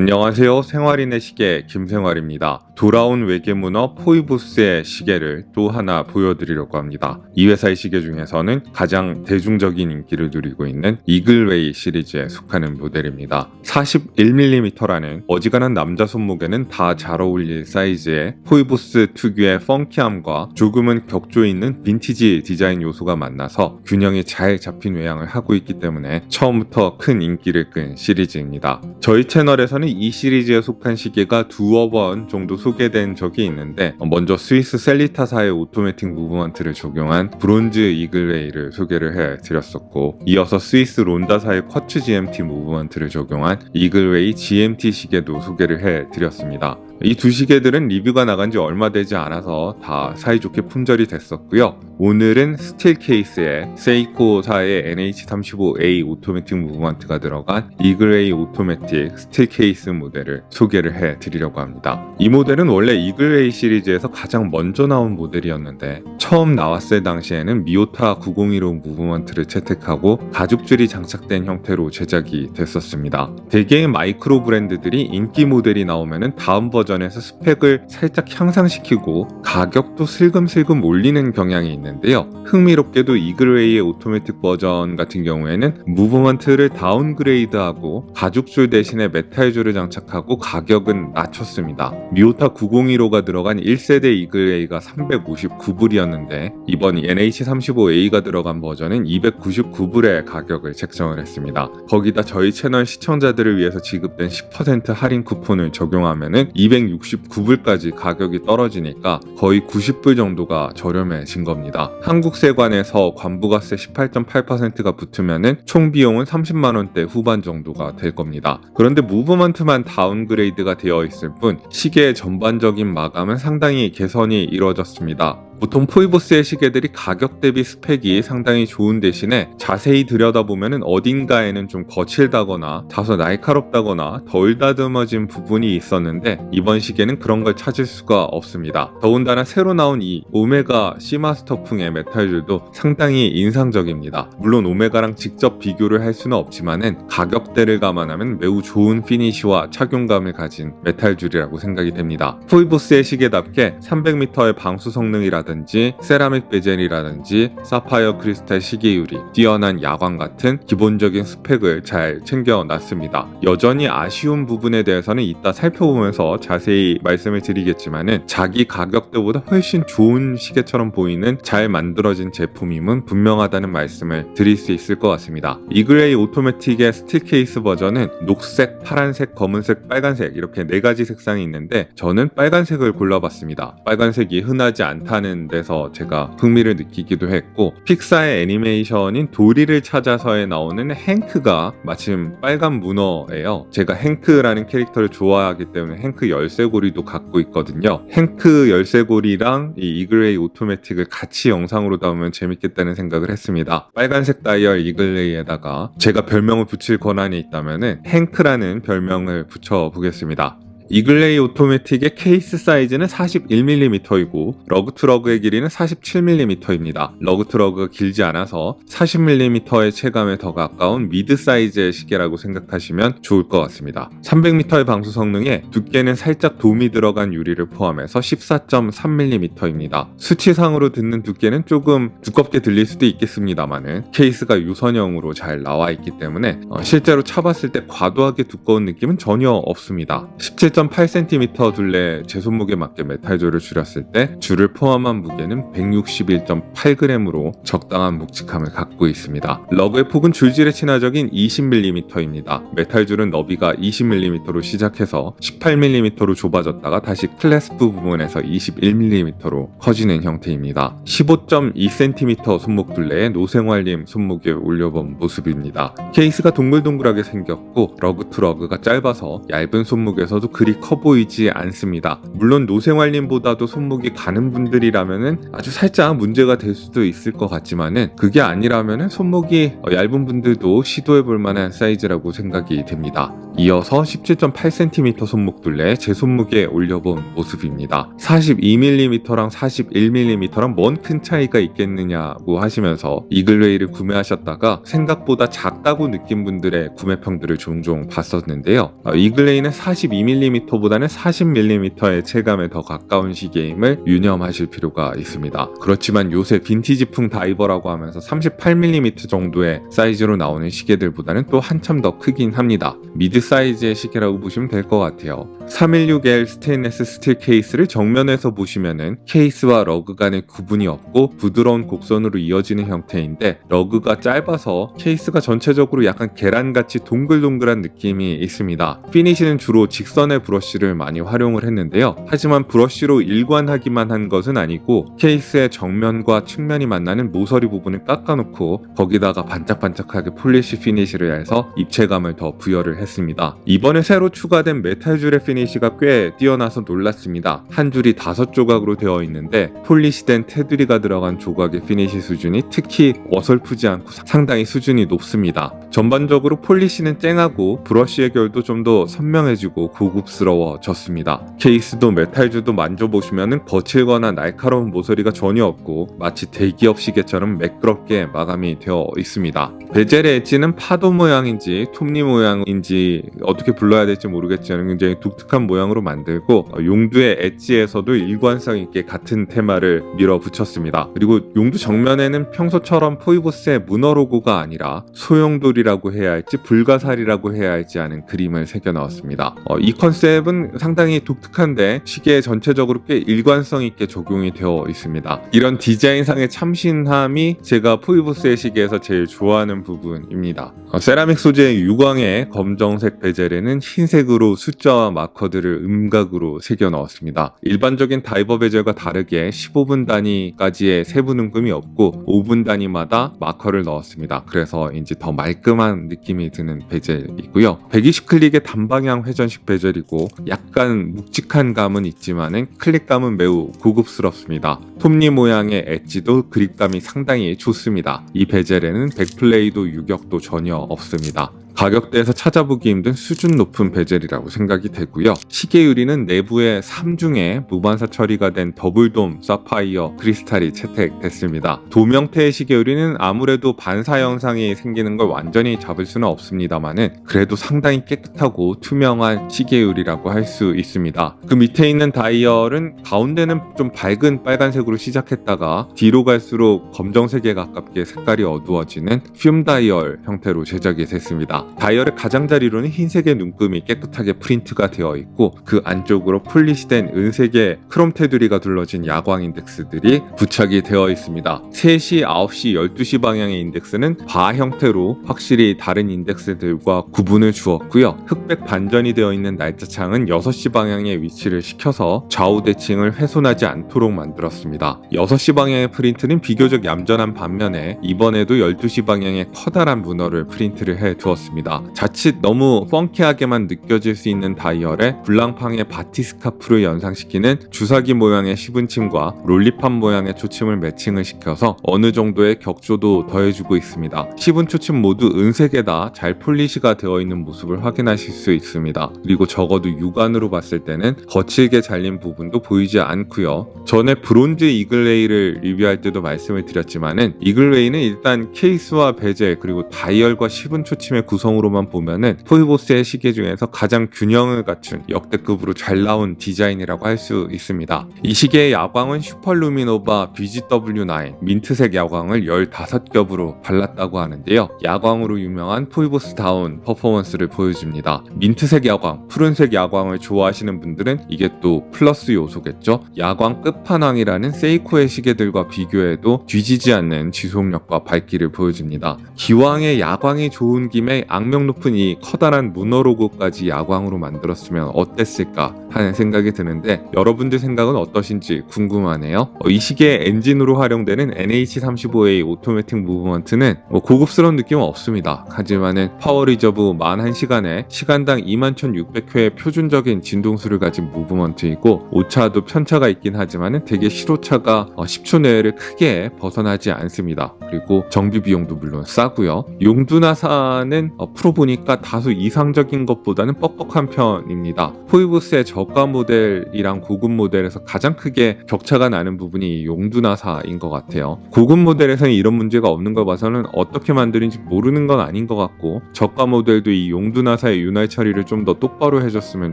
안녕하세요. 생활인의 시계 김생활입니다. 돌아온 외계문어 포이부스의 시계를 또 하나 보여드리려고 합니다. 이 회사의 시계 중에서는 가장 대중적인 인기를 누리고 있는 이글웨이 시리즈에 속하는 모델입니다. 41mm라는 어지간한 남자 손목에는 다 잘 어울릴 사이즈의 포이부스 특유의 펑키함과 조금은 격조 있는 빈티지 디자인 요소가 만나서 균형이 잘 잡힌 외양을 하고 있기 때문에 처음부터 큰 인기를 끈 시리즈입니다. 저희 채널에서는 이 시리즈에 속한 시계가 두어 번 정도 소 개된 적이 있는데 먼저 스위스 셀리타사의 오토매틱 무브먼트를 적용한 브론즈 이글웨이를 소개를 해드렸었고 이어서 스위스 론다사의 쿼츠 GMT 무브먼트를 적용한 이글웨이 GMT 시계도 소개를 해드렸습니다. 이 두 시계들은 리뷰가 나간 지 얼마 되지 않아서 다 사이좋게 품절이 됐었고요. 오늘은 스틸 케이스에 세이코사의 NH35A 오토매틱 무브먼트가 들어간 이글웨이 오토매틱 스틸 케이스 모델을 소개를 해 드리려고 합니다. 이 모델은 원래 이글웨이 시리즈에서 가장 먼저 나온 모델이었는데 처음 나왔을 당시에는 미오타 9015 무브먼트를 채택하고 가죽줄이 장착된 형태로 제작이 됐었습니다. 대개의 마이크로 브랜드들이 인기 모델이 나오면은 다음 버전 에서 스펙을 살짝 향상시키고 가격도 슬금슬금 올리는 경향이 있는데요. 흥미롭게도 이글웨이의 오토매틱 버전 같은 경우에는 무브먼트를 다운그레이드하고 가죽줄 대신에 메탈줄을 장착하고 가격은 낮췄습니다. 미오타 9015가 들어간 1세대 이글웨이가 359불이었는데 이번 NH35A가 들어간 버전은 299불의 가격을 책정을 했습니다. 거기다 저희 채널 시청자들을 위해서 지급된 10% 할인 쿠폰을 적용하면은 269불까지 가격이 떨어지니까 거의 90불 정도가 저렴해진 겁니다. 한국 세관에서 관부가세 18.8%가 붙으면은 총 비용은 30만 원대 후반 정도가 될 겁니다. 그런데 무브먼트만 다운그레이드가 되어 있을 뿐 시계의 전반적인 마감은 상당히 개선이 이루어졌습니다. 보통 포이보스의 시계들이 가격 대비 스펙이 상당히 좋은 대신에 자세히 들여다보면 어딘가에는 좀 거칠다거나 다소 날카롭다거나 덜 다듬어진 부분이 있었는데 이번 시계는 그런 걸 찾을 수가 없습니다. 더군다나 새로 나온 이 오메가 시마스터풍의 메탈줄도 상당히 인상적입니다. 물론 오메가랑 직접 비교를 할 수는 없지만은 가격대를 감안하면 매우 좋은 피니시와 착용감을 가진 메탈줄이라고 생각이 됩니다. 포이보스의 시계답게 300m의 방수 성능이라든지 라든지 세라믹 베젤이라든지 사파이어 크리스탈 시계유리, 뛰어난 야광 같은 기본적인 스펙을 잘 챙겨놨습니다. 여전히 아쉬운 부분에 대해서는 이따 살펴보면서 자세히 말씀을 드리겠지만은 자기 가격대보다 훨씬 좋은 시계처럼 보이는 잘 만들어진 제품임은 분명하다는 말씀을 드릴 수 있을 것 같습니다. 이그레이 오토매틱의 스틸 케이스 버전은 녹색, 파란색, 검은색, 빨간색 이렇게 네 가지 색상이 있는데 저는 빨간색을 골라봤습니다. 빨간색이 흔하지 않다는 데서 제가 흥미를 느끼기도 했고 픽사의 애니메이션인 도리를 찾아서에 나오는 행크가 마침 빨간 문어예요. 제가 행크라는 캐릭터를 좋아하기 때문에 행크 열쇠고리도 갖고 있거든요. 행크 열쇠고리랑 이 이글레이 오토매틱을 같이 영상으로 담으면 재밌겠다는 생각을 했습니다. 빨간색 다이얼 이글레이에다가 제가 별명을 붙일 권한이 있다면 행크라는 별명을 붙여보겠습니다. 이글레이 오토매틱의 케이스 사이즈는 41mm이고 러그투러그의 길이는 47mm입니다. 러그투러그가 길지 않아서 40mm의 체감에 더 가까운 미드 사이즈의 시계라고 생각하시면 좋을 것 같습니다. 300m의 방수 성능에 두께는 살짝 돔이 들어간 유리를 포함해서 14.3mm입니다. 수치상으로 듣는 두께는 조금 두껍게 들릴 수도 있겠습니다만은 케이스가 유선형으로 잘 나와 있기 때문에 어, 실제로 차봤을 때 과도하게 두꺼운 느낌은 전혀 없습니다. 17. 1.8cm 둘레 제 손목에 맞게 메탈줄을 줄였을 때 줄을 포함한 무게는 161.8g으로 적당한 묵직함을 갖고 있습니다. 러그의 폭은 줄질의 친화적인 20mm입니다. 메탈줄은 너비가 20mm로 시작해서 18mm로 좁아졌다가 다시 클래스프 부분에서 21mm로 커지는 형태입니다. 15.2cm 손목 둘레의 노생활림 손목에 올려본 모습입니다. 케이스가 동글동글하게 생겼고 러그 투 러그가 짧아서 얇은 손목에서도 그리 그리 커 보이지 않습니다. 물론 노생활님보다도 손목이 가는 분들이라면은 아주 살짝 문제가 될 수도 있을 것 같지만은 그게 아니라면은 손목이 어, 얇은 분들도 시도해 볼 만한 사이즈라고 생각이 됩니다. 이어서 17.8cm 손목 둘레 제 손목에 올려본 모습입니다. 42mm랑 41mm랑 뭔 큰 차이가 있겠느냐고 하시면서 이글웨이를 구매하셨다가 생각보다 작다고 느낀 분들의 구매평들을 종종 봤었는데요. 어, 이글웨이는 42mm 보다는 40mm의 체감에 더 가까운 시계임을 유념하실 필요가 있습니다. 그렇지만 요새 빈티지풍 다이버라고 하면서 38mm 정도의 사이즈로 나오는 시계들보다는 또 한참 더 크긴 합니다. 미드 사이즈의 시계라고 보시면 될 것 같아요. 316L 스테인레스 스틸 케이스를 정면에서 보시면은 케이스와 러그 간의 구분이 없고 부드러운 곡선으로 이어지는 형태인데 러그가 짧아서 케이스가 전체적으로 약간 계란같이 동글동글한 느낌이 있습니다. 피니시는 주로 직선의 브러쉬를 많이 활용을 했는데요. 하지만 브러쉬로 일관하기만 한 것은 아니고 케이스의 정면과 측면이 만나는 모서리 부분을 깎아놓고 거기다가 반짝반짝하게 폴리시 피니시를 해서 입체감을 더 부여를 했습니다. 이번에 새로 추가된 메탈 줄의 피니시가 꽤 뛰어나서 놀랐습니다. 한 줄이 다섯 조각으로 되어 있는데 폴리시된 테두리가 들어간 조각의 피니시 수준이 특히 어설프지 않고 상당히 수준이 높습니다. 전반적으로 폴리시는 쨍하고 브러쉬의 결도 좀 더 선명해지고 고급 스러워졌습니다. 케이스도 메탈주도 만져보시면 거칠거나 날카로운 모서리가 전혀 없고 마치 대기업 시계처럼 매끄럽게 마감이 되어 있습니다. 베젤의 엣지는 파도 모양인지 톱니 모양인지 어떻게 불러야 될지 모르겠지만 굉장히 독특한 모양으로 만들고 어, 용두의 엣지에서도 일관성 있게 같은 테마를 밀어붙였습니다. 그리고 용두 정면에는 평소처럼 포이보스의 문어 로고가 아니라 소용돌이라고 해야 할지 불가사리라고 해야 할지 하는 그림을 새겨 넣었습니다. 어, 이 컨셉 은 상당히 독특한데 시계에 전체적으로 꽤 일관성 있게 적용이 되어 있습니다. 이런 디자인상의 참신함이 제가 포이보스의 시계에서 제일 좋아하는 부분입니다. 어, 세라믹 소재의 유광의 검정색 베젤에는 흰색으로 숫자와 마커들을 음각으로 새겨 넣었습니다. 일반적인 다이버 베젤과 다르게 15분 단위까지의 세부 눈금이 없고 5분 단위마다 마커를 넣었습니다. 그래서 이제 더 말끔한 느낌이 드는 베젤이고요. 120클릭의 단방향 회전식 베젤이고 약간 묵직한 감은 있지만은 클릭감은 매우 고급스럽습니다. 톱니 모양의 엣지도 그립감이 상당히 좋습니다. 이 베젤에는 백플레이도 유격도 전혀 없습니다. 가격대에서 찾아보기 힘든 수준 높은 베젤이라고 생각이 되고요. 시계 유리는 내부에 3중에 무반사 처리가 된 더블돔 사파이어 크리스탈이 채택됐습니다. 돔 형태의 시계 유리는 아무래도 반사 현상이 생기는 걸 완전히 잡을 수는 없습니다만은 그래도 상당히 깨끗하고 투명한 시계 유리라고 할 수 있습니다. 그 밑에 있는 다이얼은 가운데는 좀 밝은 빨간색으로 시작했다가 뒤로 갈수록 검정색에 가깝게 색깔이 어두워지는 퓨움 다이얼 형태로 제작이 됐습니다. 다이얼의 가장자리로는 흰색의 눈금이 깨끗하게 프린트가 되어 있고 그 안쪽으로 폴리시된 은색의 크롬 테두리가 둘러진 야광 인덱스들이 부착이 되어 있습니다. 3시, 9시, 12시 방향의 인덱스는 바 형태로 확실히 다른 인덱스들과 구분을 주었고요. 흑백 반전이 되어 있는 날짜 창은 6시 방향에 위치를 시켜서 좌우 대칭을 훼손하지 않도록 만들었습니다. 6시 방향의 프린트는 비교적 얌전한 반면에 이번에도 12시 방향에 커다란 문어를 프린트를 해 두었습니다. 자칫 너무 펑키하게만 느껴질 수 있는 다이얼에 블랑팡의 바티 스카프를 연상시키는 주사기 모양의 시분침과 롤리팝 모양의 초침을 매칭을 시켜서 어느 정도의 격조도 더해주고 있습니다. 시분 초침 모두 은색에다 잘 폴리시가 되어 있는 모습을 확인하실 수 있습니다. 그리고 적어도 육안으로 봤을 때는 거칠게 잘린 부분도 보이지 않고요. 전에 브론즈 이글레이를 리뷰할 때도 말씀을 드렸지만은 이글레이는 일단 케이스와 베젤 그리고 다이얼과 시분 초침의 구성 으로만 보면은 포이보스의 시계 중에서 가장 균형을 갖춘 역대급으로 잘 나온 디자인이라고 할 수 있습니다. 이 시계의 야광은 슈퍼루미노바 BGW9 민트색 야광을 15겹으로 발랐다고 하는데요. 야광으로 유명한 포이보스다운 퍼포먼스를 보여줍니다. 민트색 야광, 푸른색 야광을 좋아하시는 분들은 이게 또 플러스 요소겠죠. 야광 끝판왕이라는 세이코의 시계들과 비교해도 뒤지지 않는 지속력과 밝기를 보여줍니다. 기왕에 야광이 좋은 김에 악명 높은 이 커다란 문어 로고까지 야광으로 만들었으면 어땠을까 하는 생각이 드는데 여러분들 생각은 어떠신지 궁금하네요. 어, 이 시계의 엔진으로 활용되는 NH35A 오토매틱 무브먼트는 뭐 고급스러운 느낌은 없습니다. 하지만은 파워 리저브 만 1시간에 시간당 21,600회의 표준적인 진동수를 가진 무브먼트이고 오차도 편차가 있긴 하지만은 실오차가 어, 10초 내외를 크게 벗어나지 않습니다. 그리고 정비 비용도 물론 싸고요. 용두나사는 어, 프로 보니까 다소 이상적인 것보다는 뻑뻑한 편입니다. 포이브스의 저가 모델이랑 고급 모델에서 가장 크게 격차가 나는 부분이 이 용두나사인 것 같아요. 고급 모델에서는 이런 문제가 없는 걸 봐서는 어떻게 만드는지 모르는 건 아닌 것 같고 저가 모델도 이 용두나사의 윤활 처리를 좀 더 똑바로 해줬으면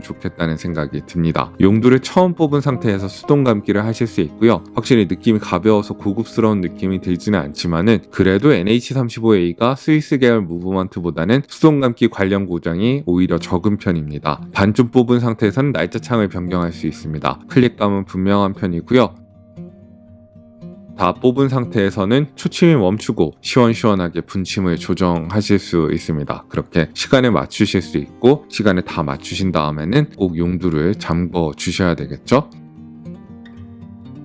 좋겠다는 생각이 듭니다. 용두를 처음 뽑은 상태에서 수동 감기를 하실 수 있고요. 확실히 느낌이 가벼워서 고급스러운 느낌이 들지는 않지만은 그래도 NH35A가 스위스 계열 무브먼트보다는 수동 감기 관련 고장이 오히려 적은 편입니다. 반쯤 뽑은 상태에서는 날짜 창을 변경할 수 있습니다. 클릭감은 분명한 편이고요. 다 뽑은 상태에서는 초침이 멈추고 시원시원하게 분침을 조정하실 수 있습니다. 그렇게 시간에 맞추실 수 있고 시간에 다 맞추신 다음에는 꼭 용두를 잠궈 주셔야 되겠죠?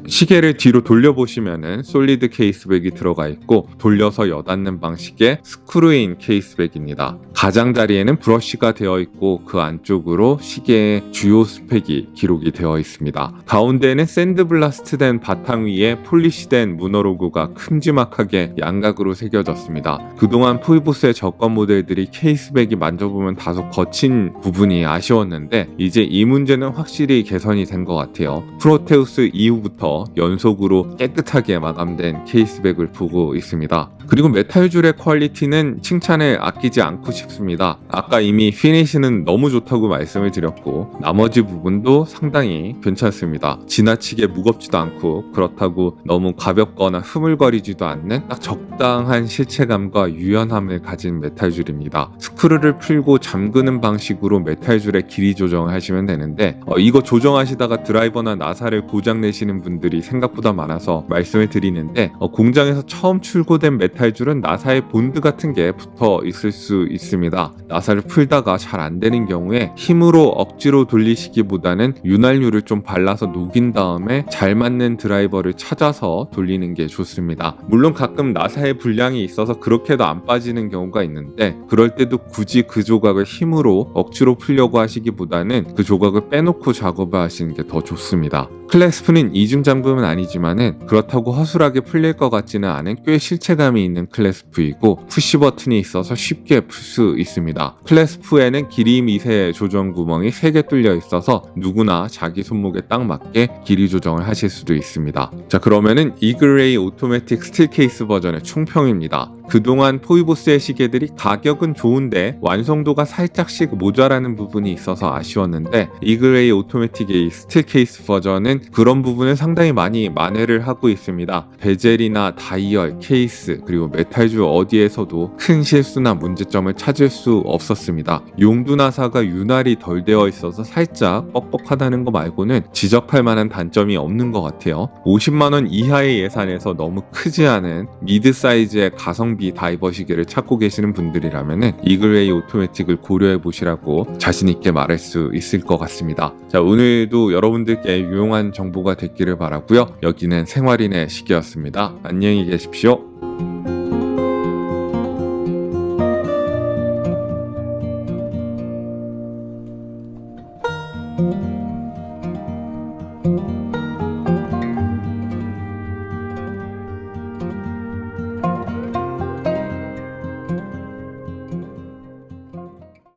시계를 뒤로 돌려보시면은 솔리드 케이스백이 들어가 있고 돌려서 여닫는 방식의 스크루인 케이스백입니다. 가장자리에는 브러쉬가 되어 있고 그 안쪽으로 시계의 주요 스펙이 기록이 되어 있습니다. 가운데에는 샌드블라스트된 바탕 위에 폴리시된 문어 로고가 큼지막하게 양각으로 새겨졌습니다. 그동안 포이보스의 저가 모델들이 케이스백이 만져보면 다소 거친 부분이 아쉬웠는데 이제 이 문제는 확실히 개선이 된 것 같아요. 프로테우스 이후부터 연속으로 깨끗하게 마감된 케이스백을 보고 있습니다. 그리고 메탈줄의 퀄리티는 칭찬을 아끼지 않고 싶습니다. 아까 이미 피니시는 너무 좋다고 말씀을 드렸고 나머지 부분도 상당히 괜찮습니다. 지나치게 무겁지도 않고 그렇다고 너무 가볍거나 흐물거리지도 않는 딱 적당한 실체감과 유연함을 가진 메탈줄입니다. 스크루를 풀고 잠그는 방식으로 메탈줄의 길이 조정을 하시면 되는데 어, 이거 조정하시다가 드라이버나 나사를 고장 내시는 분들이 생각보다 많아서 말씀을 드리는데 어, 공장에서 처음 출고된 메탈 줄은 나사에 본드 같은 게 붙어 있을 수 있습니다. 나사를 풀다가 잘 안 되는 경우에 힘으로 억지로 돌리시기보다는 윤활유를 좀 발라서 녹인 다음에 잘 맞는 드라이버를 찾아서 돌리는 게 좋습니다. 물론 가끔 나사에 불량이 있어서 그렇게도 안 빠지는 경우가 있는데 그럴 때도 굳이 그 조각을 힘으로 억지로 풀려고 하시기보다는 그 조각을 빼놓고 작업을 하시는 게 더 좋습니다. 클래스프는 이중 잠금은 아니지만은 그렇다고 허술하게 풀릴 것 같지는 않은 꽤 실체감이 있는 클래스프이고 푸시 버튼이 있어서 쉽게 풀 수 있습니다. 클래스프에는 길이 미세 조정 구멍이 3개 뚫려 있어서 누구나 자기 손목에 딱 맞게 길이 조정을 하실 수도 있습니다. 자 그러면은 이글레이 오토매틱 스틸 케이스 버전의 총평입니다. 그동안 포이보스의 시계들이 가격은 좋은데 완성도가 살짝씩 모자라는 부분이 있어서 아쉬웠는데 이글레이 오토매틱의 스틸 케이스 버전은 그런 부분을 상당히 많이 만회를 하고 있습니다. 베젤이나 다이얼, 케이스 그리고 메탈주 어디에서도 큰 실수나 문제점을 찾을 수 없었습니다. 용두나사가 윤활이 덜 되어 있어서 살짝 뻑뻑하다는 거 말고는 지적할 만한 단점이 없는 것 같아요. 50만원 이하의 예산에서 너무 크지 않은 미드 사이즈의 가성 비 다이버 시계를 찾고 계시는 분들이라면은 이글웨이 오토매틱을 고려해 보시라고 자신 있게 말할 수 있을 것 같습니다. 자 오늘도 여러분들께 유용한 정보가 됐기를 바라고요. 여기는 생활인의 시계였습니다. 안녕히 계십시오.